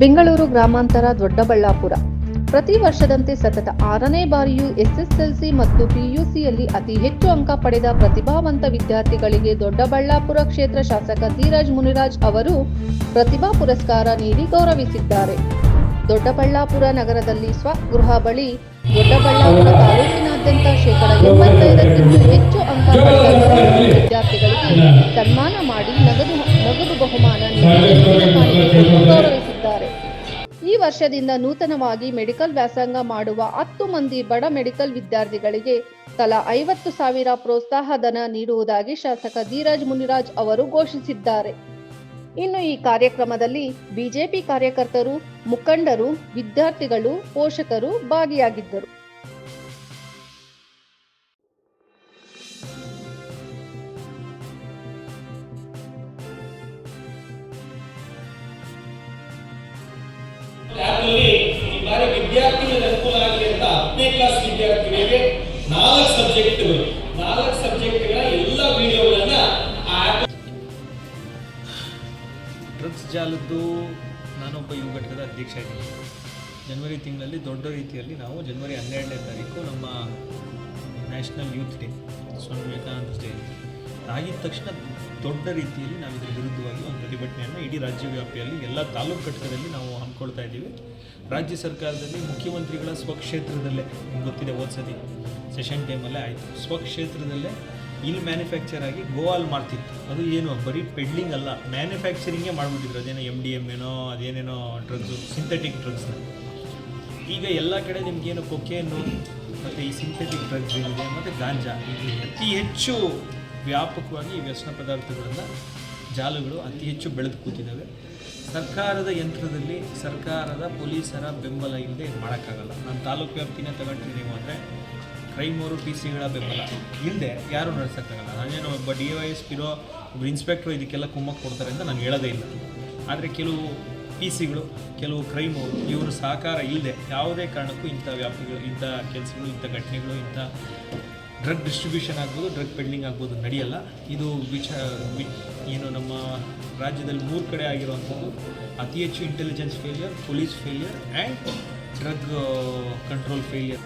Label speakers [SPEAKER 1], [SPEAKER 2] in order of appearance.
[SPEAKER 1] ಬೆಂಗಳೂರು ಗ್ರಾಮಾಂತರ ದೊಡ್ಡಬಳ್ಳಾಪುರ. ಪ್ರತಿ ವರ್ಷದಂತೆ ಸತತ ಆರನೇ ಬಾರಿಯೂ ಎಸ್ಎಸ್ಎಲ್ಸಿ ಮತ್ತು ಪಿಯುಸಿಯಲ್ಲಿ ಅತಿ ಹೆಚ್ಚು ಅಂಕ ಪಡೆದ ಪ್ರತಿಭಾವಂತ ವಿದ್ಯಾರ್ಥಿಗಳಿಗೆ ದೊಡ್ಡಬಳ್ಳಾಪುರ ಕ್ಷೇತ್ರ ಶಾಸಕ ಧೀರಜ್ ಮುನಿರಾಜ್ ಅವರು ಪ್ರತಿಭಾ ಪುರಸ್ಕಾರ ನೀಡಿ ಗೌರವಿಸಿದ್ದಾರೆ. ದೊಡ್ಡಬಳ್ಳಾಪುರ ನಗರದಲ್ಲಿ ಸ್ವಗೃಹ ಬಳಿ ದೊಡ್ಡಬಳ್ಳಾಪುರ ತಾಲೂಕಿನಾದ್ಯಂತ ಶೇಕಡ ಎಂಬತ್ತೈದಕ್ಕಿಂತ ಹೆಚ್ಚು ಅಂಕ ಪಡೆದ ವಿದ್ಯಾರ್ಥಿಗಳಿಗೆ ಸನ್ಮಾನ ಮಾಡಿ ನಗದು ನಗದು ಬಹುಮಾನ ನೀಡಿ ಗೌರವಿಸಿದ್ದಾರೆ. ವರ್ಷದಿಂದ ನೂತನವಾಗಿ ಮೆಡಿಕಲ್ ವ್ಯಾಸಂಗ ಮಾಡುವ ಹತ್ತು ಮಂದಿ ಬಡ ಮೆಡಿಕಲ್ ವಿದ್ಯಾರ್ಥಿಗಳಿಗೆ ತಲಾ ಐವತ್ತು ಸಾವಿರ ಪ್ರೋತ್ಸಾಹ ಧನ ನೀಡುವುದಾಗಿ ಶಾಸಕ ಧೀರಜ್ ಮುನಿರಾಜ್ ಅವರು ಘೋಷಿಸಿದ್ದಾರೆ. ಇನ್ನು ಈ ಕಾರ್ಯಕ್ರಮದಲ್ಲಿ ಬಿಜೆಪಿ ಕಾರ್ಯಕರ್ತರು, ಮುಖಂಡರು, ವಿದ್ಯಾರ್ಥಿಗಳು, ಪೋಷಕರು ಭಾಗಿಯಾಗಿದ್ದರು.
[SPEAKER 2] ಬಾರಿ ವಿದ್ಯಾರ್ಥಿಗಳಿಗೆ ಅನುಕೂಲ ಆಗಲಿ ಅಂತ ಹತ್ತನೇ ಕ್ಲಾಸ್ ವಿದ್ಯಾರ್ಥಿಗಳಿಗೆ ನಾಲ್ಕು ಸಬ್ಜೆಕ್ಟ್ಗಳು ನಾಲ್ಕು ಸಬ್ಜೆಕ್ಟ್ಗಳ ಎಲ್ಲ ವಿಡಿಯೋಗಳನ್ನ
[SPEAKER 3] ಡ್ರಗ್ಸ್ ಜಾಲದ್ದು ನಾನೊಬ್ಬ ಯುವ ಘಟಕದ ಅಧ್ಯಕ್ಷ ಜನವರಿ ತಿಂಗಳಲ್ಲಿ ದೊಡ್ಡ ರೀತಿಯಲ್ಲಿ ನಾವು ಜನವರಿ ಹನ್ನೆರಡನೇ ತಾರೀಕು ನಮ್ಮ national youth day Swami Vivekananda ಜಯಂತಿ. ಆಗಿದ ತಕ್ಷಣ ದೊಡ್ಡ ರೀತಿಯಲ್ಲಿ ನಾವು ಇದರ ವಿರುದ್ಧವಾಗಿ ಒಂದು ಪ್ರತಿಭಟನೆಯನ್ನು ಇಡೀ ರಾಜ್ಯ ವ್ಯಾಪ್ತಿಯಲ್ಲಿ ಎಲ್ಲ ತಾಲೂಕು ಘಟಕದಲ್ಲಿ ನಾವು ಹಮ್ಮಿಕೊಳ್ತಾ ಇದ್ದೀವಿ. ರಾಜ್ಯ ಸರ್ಕಾರದಲ್ಲಿ ಮುಖ್ಯಮಂತ್ರಿಗಳ ಸ್ವಕ್ಷೇತ್ರದಲ್ಲೇ, ನಿಮ್ಗೆ ಗೊತ್ತಿದೆ ಓದ್ಸತಿ ಸೆಷನ್ ಟೈಮಲ್ಲೇ ಆಯಿತು. ಸ್ವಕ್ಷೇತ್ರದಲ್ಲೇ ಇಲ್ಲಿ ಮ್ಯಾನುಫ್ಯಾಕ್ಚರ್ ಆಗಿ ಗೋವಾಲ್ ಮಾಡ್ತಿತ್ತು. ಅದು ಏನು, ಬರೀ ಪೆಡ್ಲಿಂಗ್ ಅಲ್ಲ ಮ್ಯಾನುಫ್ಯಾಕ್ಚರಿಂಗೇ ಮಾಡಿಬಿಟ್ಟಿದ್ರು. ಅದೇನೋ ಎಂ ಡಿ ಎಂ ಏನೋ, ಅದೇನೇನೋ ಡ್ರಗ್ಸು ಸಿಂಥೆಟಿಕ್ ಡ್ರಗ್ಸ್ನ ಈಗ ಎಲ್ಲ ಕಡೆ ನಿಮಗೇನು ಕೊಕೇನು, ಮತ್ತು ಈ ಸಿಂಥೆಟಿಕ್ ಡ್ರಗ್ಸ್ ಏನಿದೆ, ಮತ್ತು ಗಾಂಜಾ. ಅತಿ ಹೆಚ್ಚು ವ್ಯಾಪಕವಾಗಿ ಈ ವ್ಯಸನ ಪದಾರ್ಥಗಳನ್ನು ಜಾಲಗಳು ಅತಿ ಹೆಚ್ಚು ಬೆಳೆದು ಕೂತಿದ್ದಾವೆ. ಸರ್ಕಾರದ ಯಂತ್ರದಲ್ಲಿ ಸರ್ಕಾರದ ಪೊಲೀಸರ ಬೆಂಬಲ ಇಲ್ಲದೆ ಮಾಡೋಕ್ಕಾಗಲ್ಲ. ನಾನು ತಾಲೂಕು ವ್ಯಾಪ್ತಿನೇ ತಗೊಂಡ್ರಿ ನೀವು ಅಂದರೆ ಕ್ರೈಮ್ ಅವರು ಟಿ ಸಿಗಳ ಬೆಂಬಲ. ಇಲ್ಲದೆ ಯಾರೂ ನಡೆಸೋಕ್ಕಾಗಲ್ಲ. ನಾನೇನೋ ಒಬ್ಬ ಡಿ ವೈ ಎಸ್ ಪಿರೋ ಒಬ್ಬ ಇನ್ಸ್ಪೆಕ್ಟ್ರು ಇದಕ್ಕೆಲ್ಲ ಕುಮ್ಮಕ್ಕೆ ಕೊಡ್ತಾರೆ ಅಂತ ನಾನು ಹೇಳೋದೇ ಇಲ್ಲ. ಆದರೆ ಕೆಲವು ಪಿ ಸಿಗಳು ಕೆಲವು ಕ್ರೈಮ್ ಅವರು, ಇವರು ಸಹಕಾರ ಇಲ್ಲದೆ ಯಾವುದೇ ಕಾರಣಕ್ಕೂ ಇಂಥ ವ್ಯಾಪ್ತಿಗಳು, ಇಂಥ ಕೆಲಸಗಳು, ಇಂಥ ಘಟನೆಗಳು, ಇಂಥ ಡ್ರಗ್ ಡಿಸ್ಟ್ರಿಬ್ಯೂಷನ್ ಆಗ್ಬೋದು ಡ್ರಗ್ ಪೆಂಡಿಂಗ್ ಆಗ್ಬೋದು ನಡೆಯಲ್ಲ. ಇದು ವಿಚ ಏನು ನಮ್ಮ ರಾಜ್ಯದಲ್ಲಿ ಮೂರು ಕಡೆ ಆಗಿರುವಂಥದ್ದು. ಅತಿ ಹೆಚ್ಚು intelligence failure police failure and drug control failure